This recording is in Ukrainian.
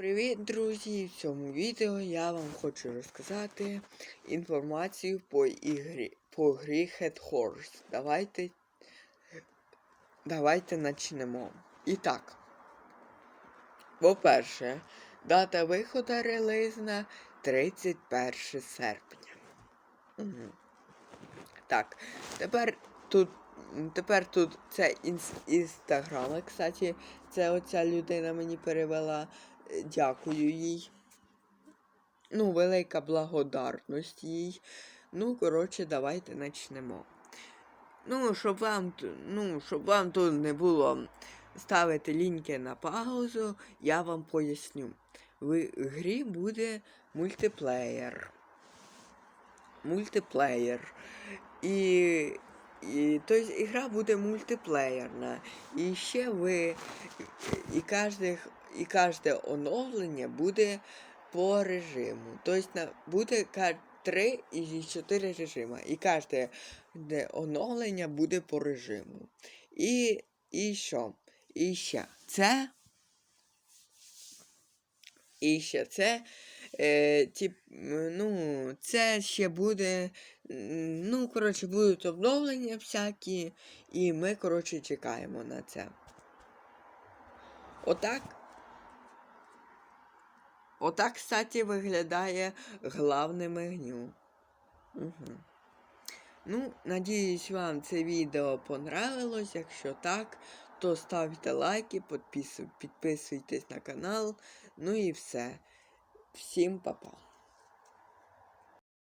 Привіт, друзі! В цьому відео я вам хочу розказати інформацію по ігрі по грі Head Horse. Давайте Давайте почнемо. І так. По-перше, дата виходу релізна 31 серпня. Угу. Так, тепер тут Тепер тут це інс інстаграми, кстати, це оця людина мені перевела. Дякую їй. Ну, велика благодарність їй. Ну, коротше, давайте почнемо. Ну, щоб вам ну, щоб вам тут не було ставити ліньки на паузу, я вам поясню. В грі буде мультиплеєр. Мультиплеєр. І і, тобто ігра буде мультиплеєрна. І ще ви і кожне, і кожне оновлення буде по режиму. Тобто буде ка- 3 і 4 режима. І кожне оновлення буде по режиму. І, і що? І ще це. І ще це. Е, тип, ну, це ще буде. Ну, коротше, будуть обновлення всякі, і ми, коротше, чекаємо на це. Отак. Отак, кстати, виглядає главне меню. Угу. Ну, надіюсь, вам це відео понравилось. Якщо так, то ставте лайки, підписуйтесь на канал. Ну і все. Всім па-па.